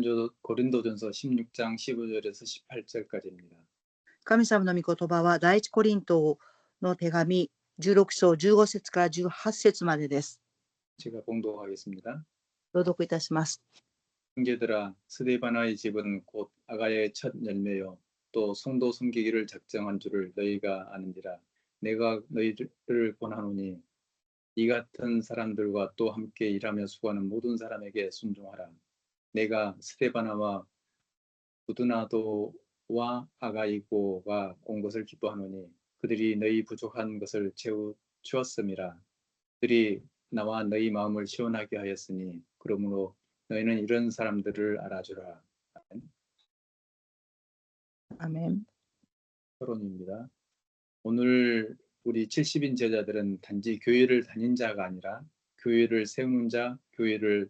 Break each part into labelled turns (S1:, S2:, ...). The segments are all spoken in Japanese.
S1: 고린도- 고린도전서 16장 15절에서 18절까지입니다.
S2: 神様の御言葉は第一コリントの手紙16章15節から18節までです。
S1: 제가 봉독하겠습니다.
S2: 朗読いたします。
S1: 형제들아 스데바나의 집은 곧 아가야의 첫 열매요 또 성도 섬기기를 작정한 줄을 너희가 아는지라 내가 너희를 권하노니 이 같은 사람들과 또 함께 일하며 수고하는 모든 사람에게 순종하라 내가 스테바나와 부두나도와 아가이고가 온 것을 기뻐하노니 그들이 너희 부족한 것을 채워주었음이라 그들이 나와 너희 마음을 시원하게 하였으니 그러므로 너희는 이런 사람들을 알아주라.
S2: 아멘.
S1: 아멘. 토론입니다. 오늘 우리 70인 제자들은 단지 교회를 다닌 자가 아니라 교회를 세운 자, 교회를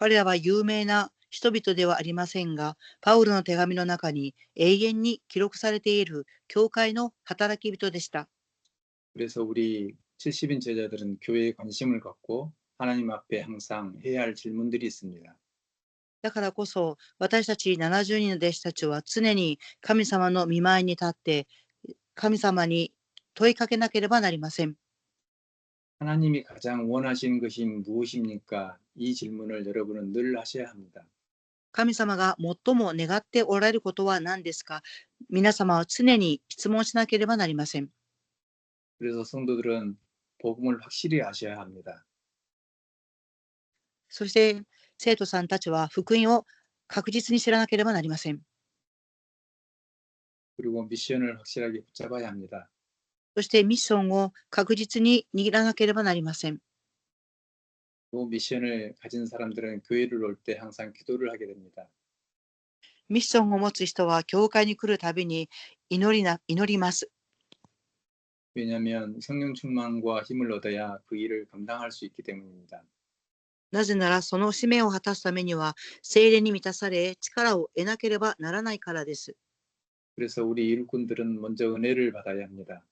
S2: 彼らは有名な人々ではありませんが、パウロの手紙の中に永遠に記録されている教会の働き人でした。
S1: 그래서 우리 70인 제자들은 교회에 관심을 갖고 하나님 앞에 항상 해야 할 질문들이 있습니다.
S2: だからこそ私たち70人の弟子たちは常に神様の見舞いに立って神様に問いかけなければなりません。
S1: 하나님이 가장 원하시는 것이 무엇입니까? 이 질문을 여러분은 늘 하셔야 합니다.
S2: 神様が最も願っておられることは何ですか皆様は常に質問しなければなりません。
S1: 그래서 성도들은 복음을 확실히 아셔야 합니다.
S2: そして生徒さんたちは福音を確実に知らなければなりません。
S1: 그리고 미션을 확실하게 붙잡아야 합니다.
S2: そしてミッションを確実に握らなければなりません。
S1: 그 미션을 가진 사람들은 교회를 올 때 항상 기도를 하게 됩니다.
S2: ミッションを持つ人は教会に来るたびに祈りな祈ります。
S1: 왜냐하면 성령 충만과 힘을 얻어야 그 일을 감당할 수 있기 때문입니다.
S2: なぜならその使命を果たすためには精霊に満たされ力を得なければならないからです。
S1: 그래서 우리 일꾼들은 먼저 은혜를 받아야 합니다.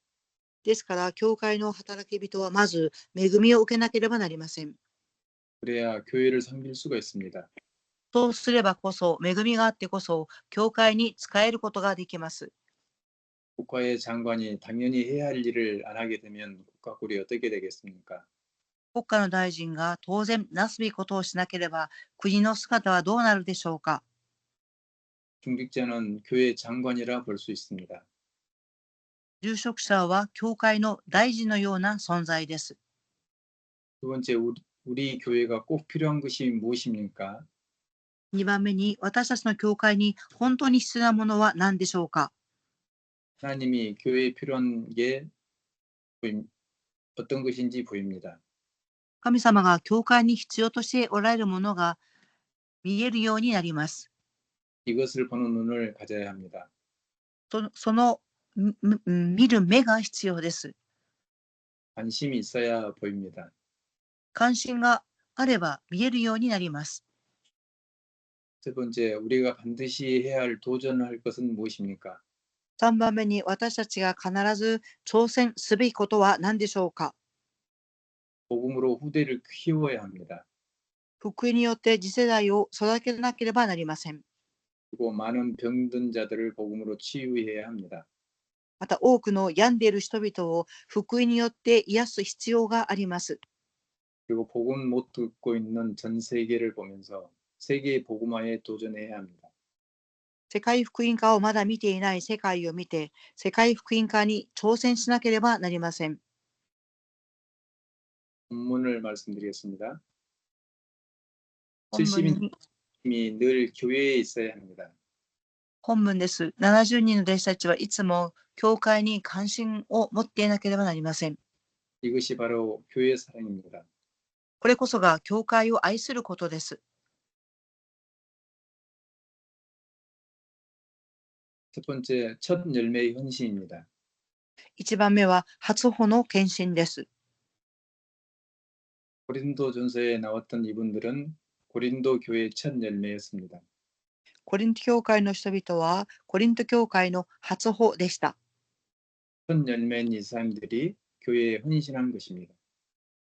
S2: ですから教会の働き人はまず恵みを受けなければなりません。
S1: 그래야 교회를 섬길 수가 있습니다.
S2: そうすればこそ恵みがあってこそ教会に使えることができます。
S1: 국가의 장관이 당연히 해야 할 일을 안 하게 되면 국가꿀이 어떻게 되겠습니까?
S2: 国家の大臣が当然なすべきことをしなければ国の姿はどうなるでしょうか
S1: 중직자는 교회 장관이라 볼 수 있습니다.
S2: 住職者は教会の大臣のような存在です。
S1: 두 번째 우리, 우리 교회가 꼭 필요한 것이 무엇입니까?
S2: 2番目に私たちの教会に本当に必要なものは何でしょうか
S1: 하나님이 교회에 필요한 게 보임- 어떤 것인지 보입니다.
S2: 神様が教会に必要としておられるものが見えるようになります。
S1: 이것을 보는 눈을 가져야 합니다.
S2: そそのみみ見る目が必要です。
S1: 관심이 있어야 보입니다.
S2: 関心があれば見えるようになります。
S1: 세 번째, 우리가 반드시 해야 할 도전을 할 것은 무엇입니까?
S2: 3番目に私たちが必ず挑戦すべきことは何でしょうか
S1: 복음으로 후대를 키워야 합니다.
S2: 福音によって次世代を育てなければなりません。
S1: 그리고 많은 병든 자들을 복음으로 치유해야 합니다.
S2: また多くの病んでいる人々を福音によって癒す必要があります。
S1: 그리고 복음 못 듣고 있는 전 세계를 보면서 세계의 복음화에 도전해야 합니다.
S2: 世界福音化をまだ見ていない世界を見て、世界福音化に挑戦しなければなりません。
S1: 본문을 말씀드리겠습니다.
S2: 本文
S1: 70인
S2: に
S1: 이늘 교회에 있어야 합니다.
S2: 本文です。70人の弟子たちはいつも教会に関心を持っていなければなりません。
S1: 이것이 바로 교회 사랑입니다.
S2: これこそが教会を愛することです。
S1: 첫 번째, 첫 열매의 헌신입니다.
S2: 1番目は初歩の献身です。
S1: 고린도 전서에 나왔던 이분들은 고린도 교회의 첫 열매였습니다.
S2: コリント教会の人々はコリント教会の初歩でした。
S1: 첫 열매인 이 사람들이 교회에 헌신한 것입니다.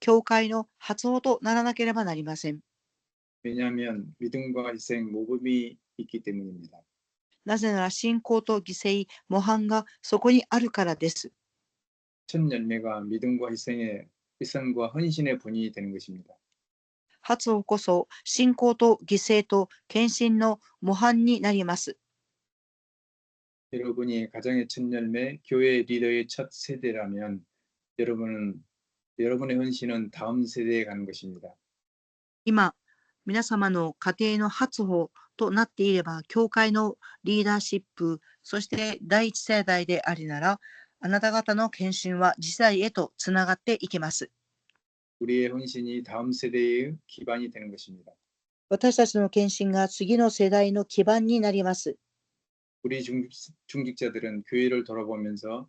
S2: 教会の初歩とならなければなりません。
S1: 왜냐하면 믿음과 희생, 모범이 있기 때문입니다.
S2: なぜなら信仰と犠牲、模範がそこにあるからです。
S1: 첫 열매가 믿음과 희생의 희생과 헌신의 본이 되는 것입니다.
S2: 初歩こそ信仰と犠牲と献身の模範になります。
S1: 여러분이 가정의 첫 열매, 교회 리더의 첫 세대라면 여러분은 여러분의 헌신은 다음 세대에 가는 것입니다.
S2: 今、皆様の家庭の初歩となっていれば、教会のリーダーシップ、そして第一世代でありなら、あなた方の献身は次世代へとつながっていきます。
S1: 우리의 헌신이 다음 세대의 기반이 되는 것입니다.
S2: 私たちの献身が次の世代の基盤になります。
S1: 우리 중직, 중직자들은 교회를 돌아보면서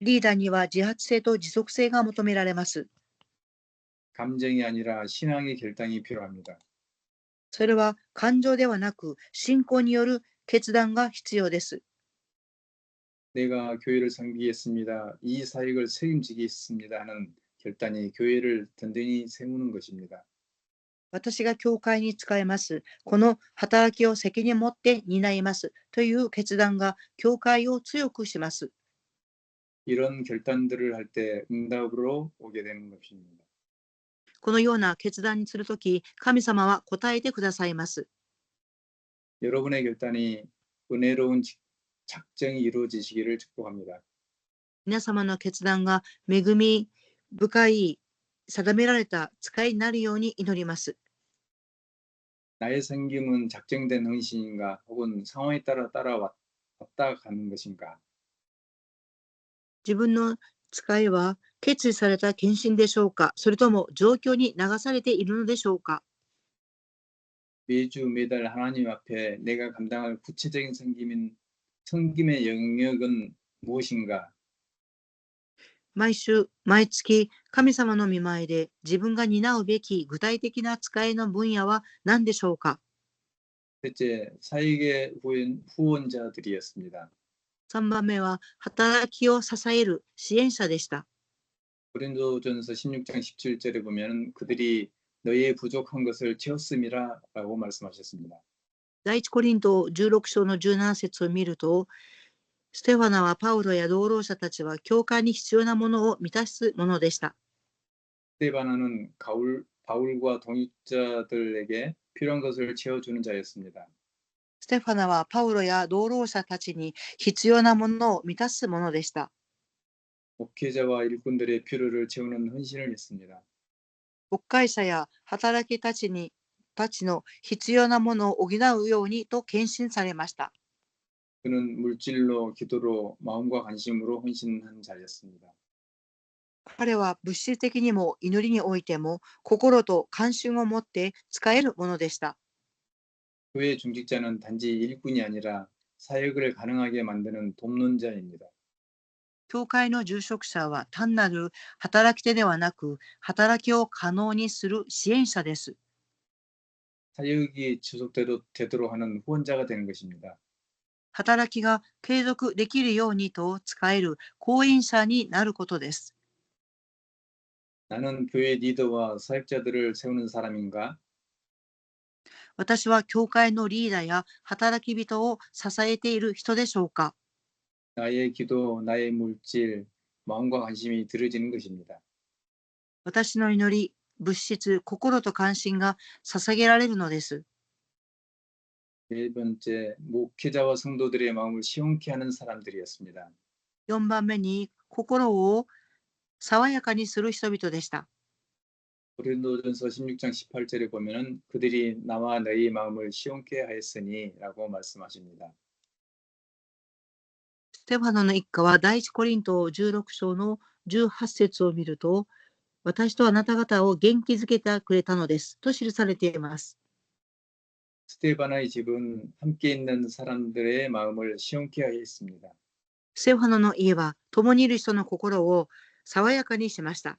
S2: リーダーには自発性と持続性が求められます。
S1: 감정이 아니라 신앙의 결단이 필요합니다.
S2: それは感情ではなく信仰による決断が必要です。
S1: 내가 교회를 섬기겠습니다. 이 사역을 책임지겠습니다 하는 결단이 교회를 든든히 세우는 것입니다.
S2: 私が教会に使えます。この働きを責任持って担います。という決断が教会を強くします。
S1: 이런 결단들을 할 때 응답으로 오게 되는 것입니다.
S2: このような決断にするとき、神様は答えてくださいます。
S1: 여러분의 결단이 은혜로운 직- 작정이 이루어지시기를 축복합니다.
S2: 皆様の決断が恵み深い定められた使いになるように祈ります。
S1: 나의 섬김은 작정된 헌신인가 혹은 상황에 따라 따라왔다 가는 것인가?
S2: 自分の使いは決意された献身でしょうかそれとも状況に流されているのでしょうか
S1: 매주 매달 하나님 앞에 내가 감당할 구체적인 섬김인 섬김의 영역은 무엇인가?
S2: 毎週、毎月、神様の見舞いで自分が担うべき具体的な使いの分野は何でしょうか
S1: 셋째, 사역의 후원, 후원자들이었습니다.
S2: 3番目は働きを支える支援者でした。
S1: 고린도전서 16장 17절에 보면 그들이 너희의 부족한 것을 채웠음이라라고 말씀하셨습니다.
S2: 第一コリント16章の17節を見ると、ステファナはパウロや同労者たちは教会に必要なものを満たすものでした。
S1: 스테바나는 가울, 바울과 동역자들에게 필요한 것을 채워주는 자였습니다.
S2: ステファナはパウロや同労者たちに必要なものを満たすものでした。
S1: 목회자와 일꾼들의 필요를 채우는 헌신을 했습니다.
S2: 牧会者や働きたちにたちの必要なものを補うようにと献身されました。
S1: 그는 물질로 기도로 마음과 관심으로 헌신한 자였습니다.
S2: 彼は物質的にも祈りにおいても心と関心を持って使えるものでした。
S1: 교회 중직자는 단지 일꾼이 아니라 사역을 가능하게 만드는 돕는 자입니다.
S2: 教会の住職者は単なる働き手ではなく働きを可能にする支援者です。
S1: 사역이 지속되도록 하는 후원자가 되는 것입니다.
S2: 働きが継続できるようにと使える講演者になることです。
S1: 나는 교회 리더와 사역자들을 세우는 사람인가?
S2: 私は教会のリーダーや働き人を支えている人でしょうか
S1: 나의 기도, 나의 물질, 마음과 관심이 들어지는 것입니다.
S2: 私の祈り、物質、心と関心が捧げられるのです。
S1: 네 번째, 목회자와 성도들의 마음을 시원케 하는 사람들이었습니다.
S2: 4番目に心を爽やかにする人々でした。
S1: 고린도전서 16장 18절에 보면은 그들이 나와 너희 마음을 시원케 하였으니라고 말씀하십니다.
S2: ステファノの一家は第一コリント16章の18節を見ると、私とあなた方を元気づけてくれたのですと記されています。
S1: 스테바나의 집은 함께 있는 사람들의 마음을 시원케 하였습니다.
S2: ステファノの家は共にいる人の心を爽やかにしました。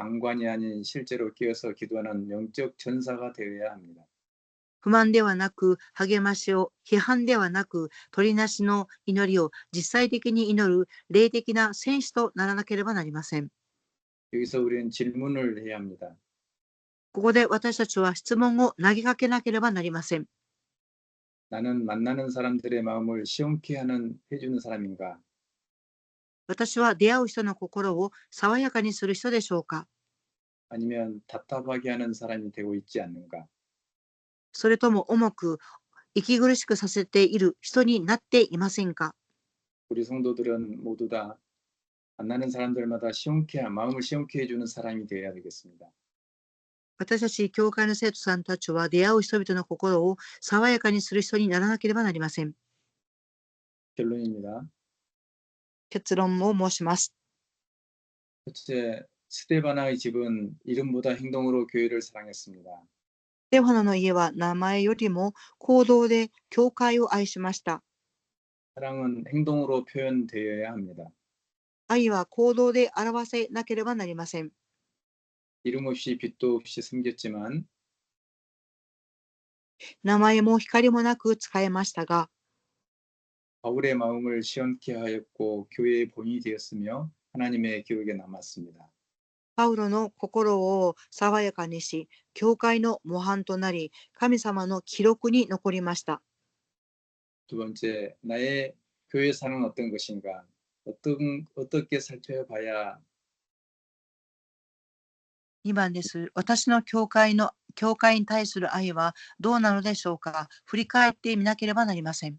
S1: 방관이 아닌 실제로 끼어서 기도하는 영적 전사가 되어야 합니다.
S2: 不満ではなく励ましを、批判ではなく取りなしの祈りを実際的に祈る霊的な戦士とならなければなりません。
S1: 여기서 우리는 질문을 해야 합니다.
S2: ここで私たちは質問を投げかけなければなりません。
S1: 나는 만나는 사람들의 마음을 시원케 하는 해주는 사람인가?
S2: 私は出会う人の心を爽やかにする人でしょうか
S1: 아니면 답답하게 하는 사람이 되고 있지 않는가?
S2: それとも重く息苦しくさせている人になっていませんか
S1: 우리 성도들은 모두 다 만나는 사람들마다 시원케 마음을 시원케 해주는 사람이 되어야 되겠습니다.
S2: 私たち教会の生徒さんたちは出会う人々の心を爽やかにする人にならなければなりません。
S1: 결론입니다.
S2: 結論を申します。
S1: 첫째, 스테바나의 집은 이름보다 행동으로 교회를 사랑했습니다.
S2: ステファノの家は名前よりも行動で教会を愛しました。
S1: 사랑은 행동으로 표현되어야 합니다.
S2: 愛は行動で表せなければなりません。
S1: 이름 없이 빛도 없이 숨겼지만
S2: 名前も光もなく使えましたが、
S1: 바울의 마음을 시원케 하였고 교회의 본이 되었으며 하나님의 기록에 남았습니다.
S2: パウロの心を爽やかにし、教会の模範となり、神様の記録に残りました。
S1: 두 번째, 나의 교회 사는 어떤 것인가? 어떤 어떻게 살펴봐야
S2: 2番です。私の教会の教会に対する愛はどうなのでしょうか振り返ってみなければなりません。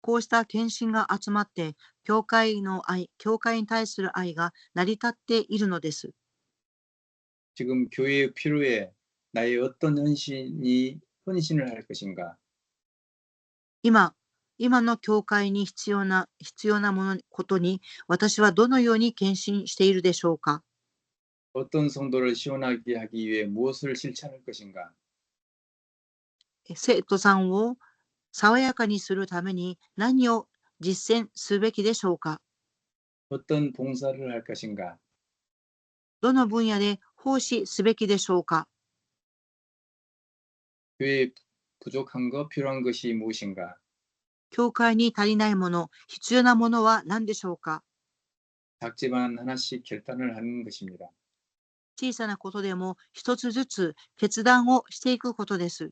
S2: こうした献身が集まって、教会の愛、教会に対する愛が成り立っているのです。
S1: 지금 교회의 필요에 나의 어떤 헌신이 헌신을 할 것인가?
S2: 今、今の教会に必要な、必要なもの、ことに、私はどのように献身しているでしょうか
S1: 어떤 성도를 시원하게 하기 위해 무엇을 실천할 것인가?
S2: 生徒さんを 爽やかにするために何を実践すべきでしょうか？どの分野で奉仕すべきでしょうか？教会に足りないもの、必要なものは何でしょうか？小さなことでも一つずつ決断をしていくことです。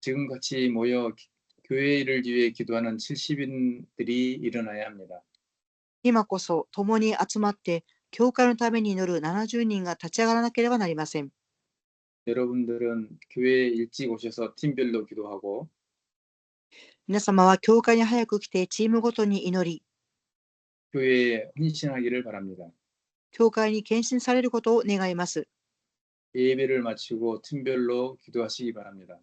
S1: 지금 같이 모여 기- 교회를 위해 기도하는 70인들이 일어나야 합니다.
S2: 今こそ共に集まって、教会のために祈る70人が立ち上がらなければなりません。
S1: 여러분들은 교회에 일찍 오셔서 팀별로 기도하고
S2: 皆様は教会に早く来てチームごとに祈り、
S1: 교회에 헌신하기를 바랍니다.
S2: 教会に献身されることを願います。
S1: 예배를 마치고 팀별로 기도하시기 바랍니다.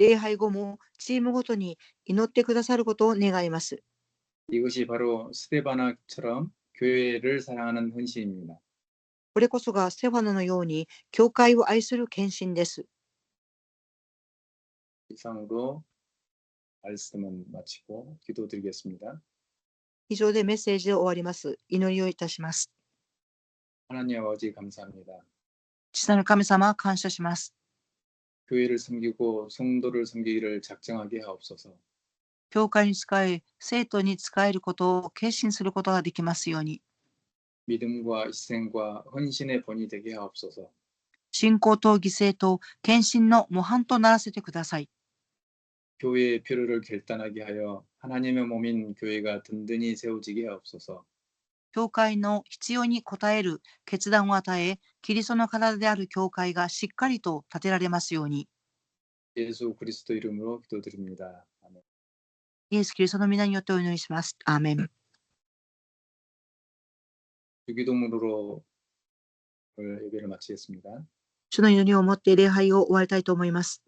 S2: 礼拝後もチームごとに祈ってくださることを願います。これこそがステファナのように教会を愛する献身です。以上でメッセージを終わります。祈りをいたします。父なる神様、感謝します。
S1: 교회를 섬기고 성도를 섬기기를 작정하게 하옵소서.
S2: 教会に使え、生徒に使えることを決心することができますように、
S1: 믿음과 희생과 헌신의 본이 되게 하옵소서.
S2: 信仰と犠牲と献身の模範とならせてください。
S1: 교회의 필요를 결단하게 하여 하나님의 몸인 교회가 든든히 세워지게 하옵소서.
S2: 教会の必要に応える決断を与え、キリストの体である教会がしっかりと立てられますように。イエス・キリストの皆によってお祈りします。アーメン。主の祈りを持って礼拝を終わりたいと思います。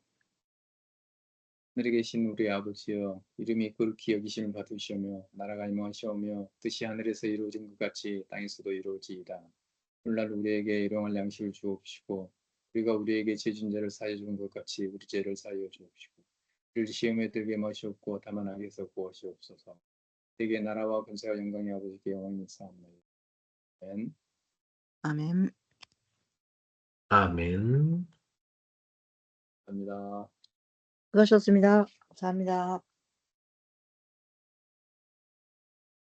S1: 하늘에 계신 우리 아버지여 이름이 그룩히 여기심을 받으시오며 나라가 임하시오며 뜻이 하늘에서 이루어진 것 같이 땅에서도 이루어지이다. 오늘날 우리에게 일용할 양식을 주옵시고 우리가 우리에게 죄진 자를 사해 주는 것 같이 우리 죄를 사하여 주옵시고 우리를 시험에 들게 마시옵고 다만 악에서 구하시옵소서. 되게 나라와 군세와 영광이 아버지께 영원히 사옵나이다. 아멘.
S2: 아멘.
S3: 아멘.
S1: 감사합니다.
S2: 수고하셨습니다. 감사합니다.